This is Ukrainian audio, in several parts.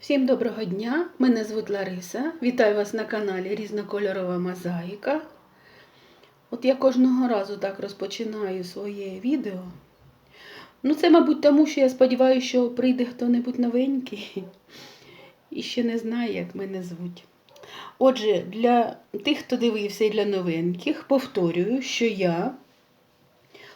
Всім доброго дня! Мене звуть Лариса. Вітаю вас на каналі Різнокольорова Мозаїка. От я кожного разу так розпочинаю своє відео. Ну, це, мабуть, тому що я сподіваюся, що прийде хто-небудь новенький і ще не знає, як мене звуть. Отже, для тих, хто дивився і для новеньких, повторюю, що я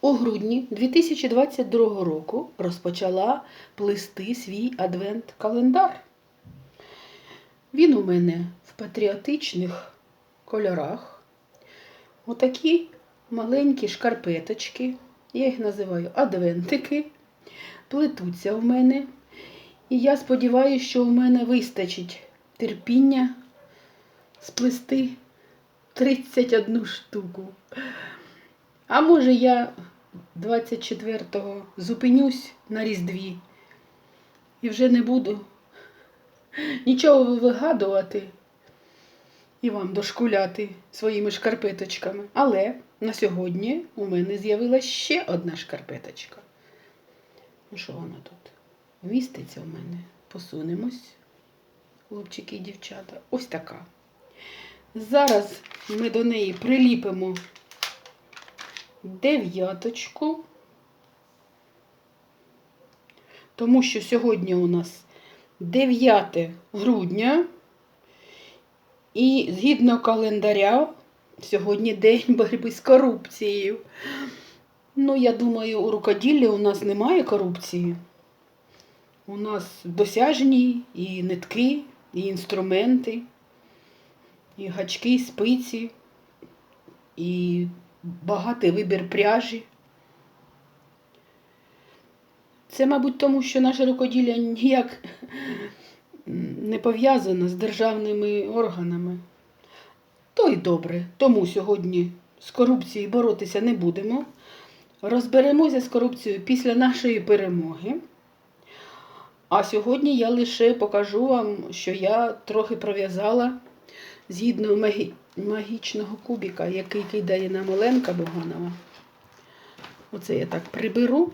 у грудні 2022 року розпочала плести свій адвент-календар. Він у мене в патріотичних кольорах. Отакі маленькі шкарпеточки, я їх називаю адвентики, плетуться в мене. І я сподіваюся, що у мене вистачить терпіння сплести 31 штуку. А може я 24-го зупинюсь на Різдві і вже не буду нічого вигадувати і вам дошкуляти своїми шкарпеточками. Але на сьогодні у мене з'явилася ще одна шкарпеточка. Ну що вона тут? Вміститься в мене. Посунемось, хлопчики і дівчата. Ось така. Зараз ми до неї приліпимо дев'яточку, тому що сьогодні у нас 9 грудня, і згідно календаря, сьогодні день боротьби з корупцією. Ну, я думаю, у рукоділлі у нас немає корупції. У нас досяжні і нитки, і інструменти, і гачки, і спиці, і багатий вибір пряжі. Це, мабуть, тому, що наше рукоділля ніяк не пов'язано з державними органами. То й добре. Тому сьогодні з корупцією боротися не будемо. Розберемося з корупцією після нашої перемоги. А сьогодні я лише покажу вам, що я трохи пров'язала згідно магі... магічного кубіка, який кидає нам Оленка Боганова. Оце я так приберу.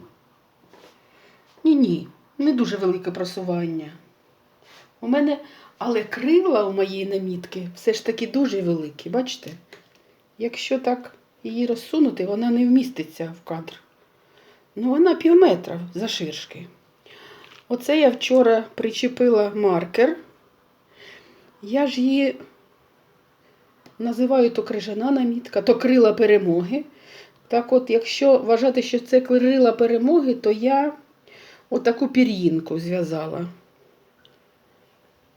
Ні-ні, не дуже велике просування. У мене, але крила у моєї намітки все ж таки дуже великі, бачите? Якщо так її розсунути, вона не вміститься в кадр. Ну, вона пів метра завширшки. Оце я вчора причепила маркер. Я ж її називаю то крижана намітка, то крила перемоги. Так от, якщо вважати, що це крила перемоги, то я отаку пір'їнку зв'язала.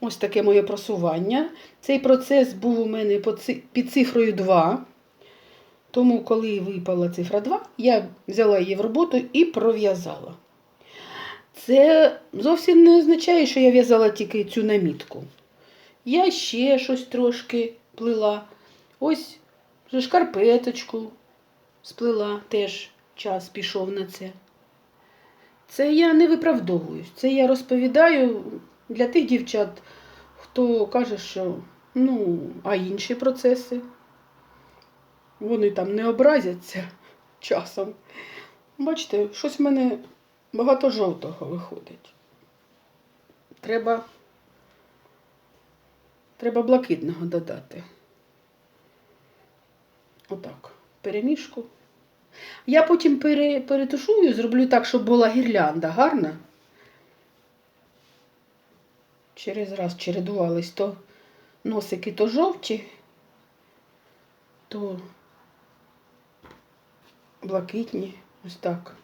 Ось таке моє просування. Цей процес був у мене під цифрою 2. Тому, коли випала цифра 2, я взяла її в роботу і пров'язала. Це зовсім не означає, що я в'язала тільки цю намітку. Я ще щось трошки плила. Ось шкарпеточку сплила, теж час пішов на це. Це я не виправдовуюсь. Це я розповідаю для тих дівчат, хто каже, що ну, а інші процеси, вони там не образяться часом. Бачите, щось в мене багато жовтого виходить. Треба, треба блакитного додати. Отак, перемішку. Я потім пере, перетушую, зроблю так, щоб була гірлянда гарна. Через раз чередувались то носики то жовті, то блакитні. Ось так.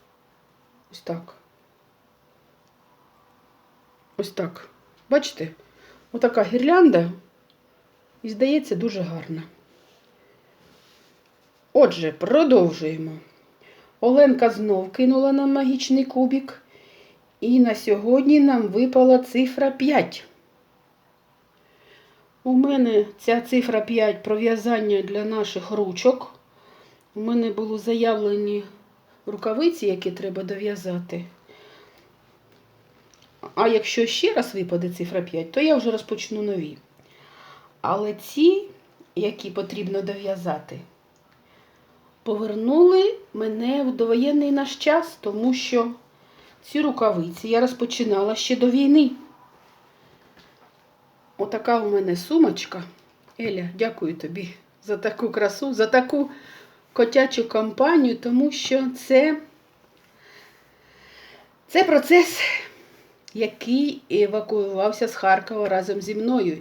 Ось так. Ось так. Бачите? Отака гірлянда і здається дуже гарна. Отже, продовжуємо. Оленка знов кинула нам магічний кубик. І на сьогодні нам випала цифра 5. У мене ця цифра 5 пров'язання для наших ручок. У мене були заявлені рукавиці, які треба дов'язати. А якщо ще раз випаде цифра 5, то я вже розпочну нові. Але ці, які потрібно дов'язати, повернули мене в довоєнний наш час, тому що ці рукавиці я розпочинала ще до війни. отака у мене сумочка. Еля, дякую тобі за таку красу, за таку котячу компанію, тому що це, це процес, який евакуювався з Харкова разом зі мною.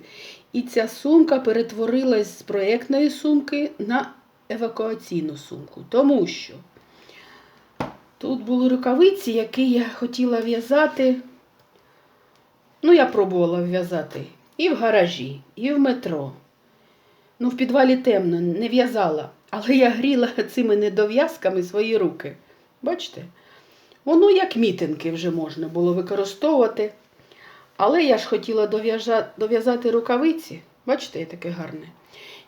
І ця сумка перетворилась з проєктної сумки на евакуаційну сумку. Тому що тут були рукавиці, які я хотіла в'язати. Ну, я пробувала в'язати і в гаражі, і в метро. Ну, в підвалі темно, не в'язала. Але я гріла цими недов'язками свої руки. Бачите? Воно як мітинки вже можна було використовувати. Але я ж хотіла дов'язати рукавиці. Бачите, я таке гарне.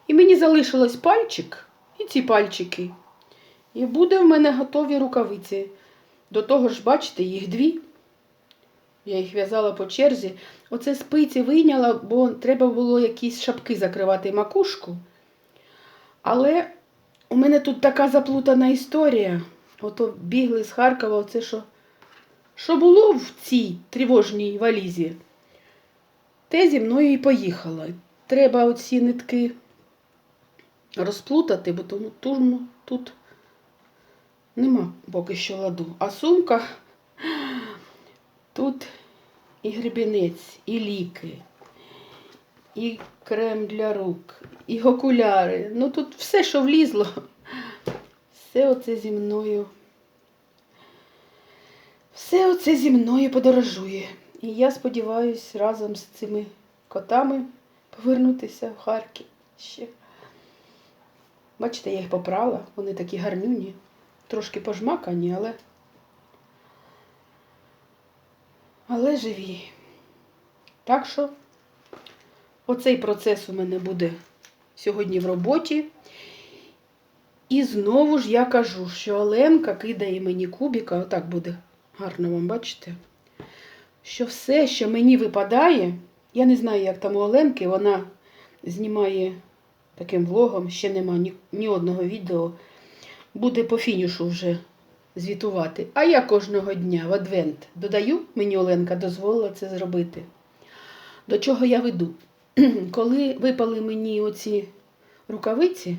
І мені залишилось пальчик і ці пальчики. І буде в мене готові рукавиці. До того ж, бачите, їх дві. Я їх в'язала по черзі. Оце спиці вийняла, бо треба було якісь шапки закривати макушку. Але у мене тут така заплутана історія. Ото бігли з Харкова, оце що, що було в цій тривожній валізі. Те зі мною і поїхало. Треба оці нитки розплутати, бо тому турно тут нема поки що ладу. А сумка тут і гребінець, і ліки, і крем для рук, і окуляри. Ну тут все, що влізло, все оце зі мною. Все оце зі мною подорожує. І я сподіваюся разом з цими котами повернутися в Харків ще. Бачите, я їх попрала, вони такі гарнюні, трошки пожмакані, але. Але живі. Так що оцей процес у мене буде сьогодні в роботі. І знову ж я кажу, що Оленка кидає мені кубіка, отак буде гарно вам бачите, що все, що мені випадає, я не знаю, як там у Оленки, вона знімає таким влогом, ще нема ні, ні одного відео, буде по фінішу вже звітувати. А я кожного дня в адвент додаю, мені Оленка дозволила це зробити. До чого я веду? Коли випали мені оці рукавиці,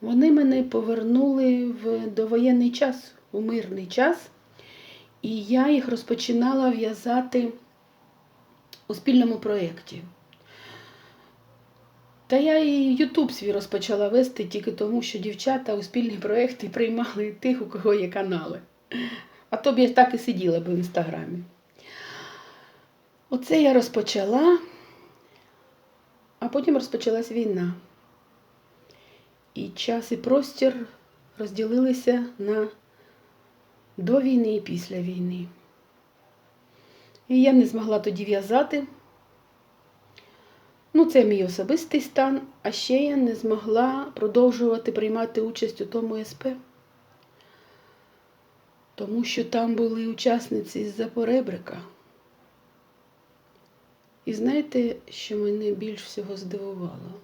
вони мене повернули в довоєнний час, у мирний час, і я їх розпочинала в'язати у спільному проєкті. Та я і Ютуб свій розпочала вести тільки тому, що дівчата у спільні проєкти приймали тих, у кого є канали. А то б я так і сиділа б в інстаграмі. Оце я розпочала, а потім розпочалась війна. І час і простір розділилися на до війни і після війни. І я не змогла тоді в'язати. Ну, це мій особистий стан, а ще я не змогла продовжувати приймати участь у тому СП. Тому що там були учасниці з Запоребрика. І знаєте, що мене більш всього здивувало?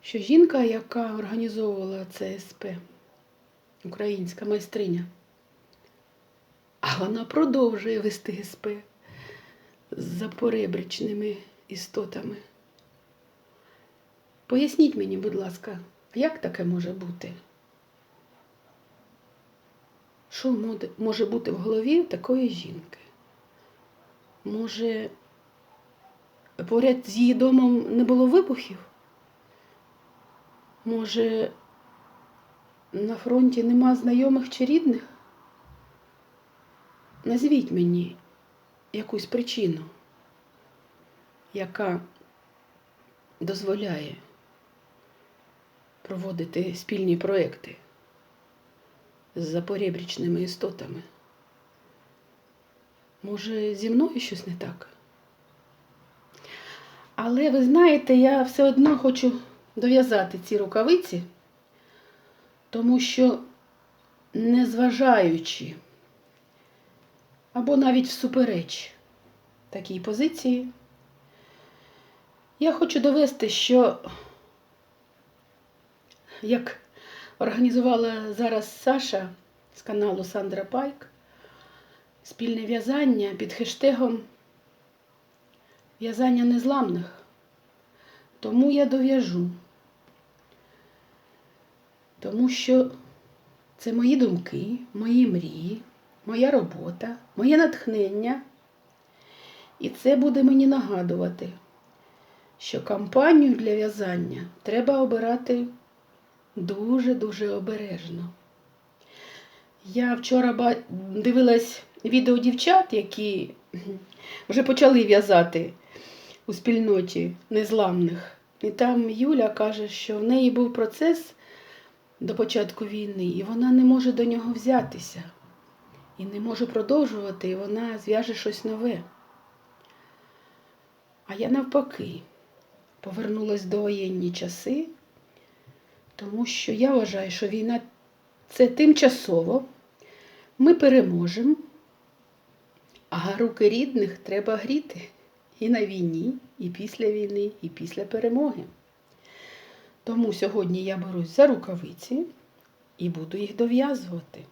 Що жінка, яка організовувала це СП, українська майстриня, а вона продовжує вести СП з запоребричними істотами. Поясніть мені, будь ласка, як таке може бути? Що може бути в голові такої жінки? Може, поряд з її домом не було вибухів? Може, на фронті нема знайомих чи рідних? Назвіть мені якусь причину, яка дозволяє проводити спільні проекти з запорєбрічними істотами. Може, зі мною щось не так? Але ви знаєте, я все одно хочу дов'язати ці рукавиці, тому що, незважаючи або навіть всупереч такій позиції, я хочу довести, що як організувала зараз Саша з каналу Сандра Пайк, спільне в'язання під хештегом в'язання незламних. Тому я дов'яжу. Тому що це мої думки, мої мрії, моя робота, моє натхнення. І це буде мені нагадувати, що кампанію для в'язання треба обирати дуже-дуже обережно. Я вчора дивилась відео дівчат, які вже почали в'язати у спільноті незламних. І там Юля каже, що в неї був процес до початку війни, і вона не може до нього взятися. І не може продовжувати, і вона зв'яже щось нове. А я навпаки повернулась до воєнні часи, тому що я вважаю, що війна це тимчасово. Ми переможемо, а руки рідних треба гріти і на війні, і після війни, і після перемоги. Тому сьогодні я берусь за рукавиці і буду їх дов'язувати.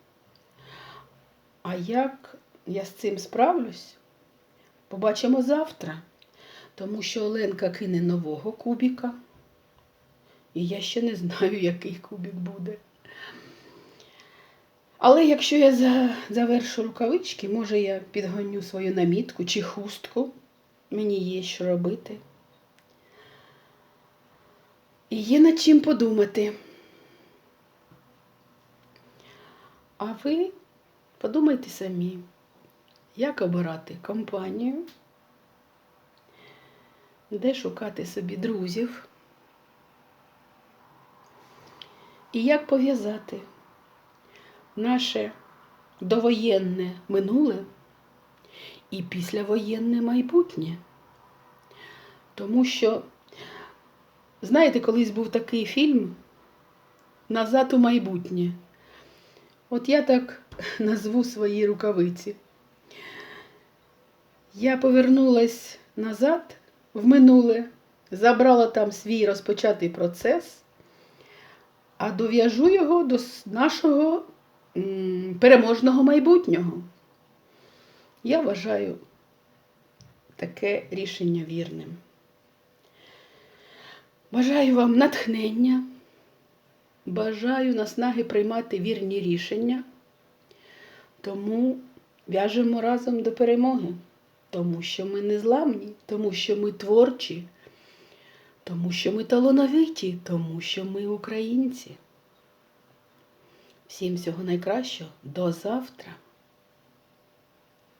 А як я з цим справлюсь, побачимо завтра, тому що Оленка кине нового кубіка, і я ще не знаю, який кубік буде. Але якщо я завершу рукавички, може я підгоню свою намітку чи хустку. Мені є що робити. І є над чим подумати. А ви подумайте самі, як обирати компанію, де шукати собі друзів, і як пов'язати наше довоєнне минуле і післявоєнне майбутнє. Тому що, знаєте, колись був такий фільм Назад у майбутнє. От я так назву свої рукавиці. Я повернулась назад в минуле, забрала там свій розпочатий процес, а дов'яжу його до нашого переможного майбутнього. Я вважаю таке рішення вірним. Бажаю вам натхнення, бажаю наснаги приймати вірні рішення, тому в'яжемо разом до перемоги, тому що ми незламні, тому що ми творчі, тому що ми талановиті, тому що ми українці. Всім всього найкращого. До завтра.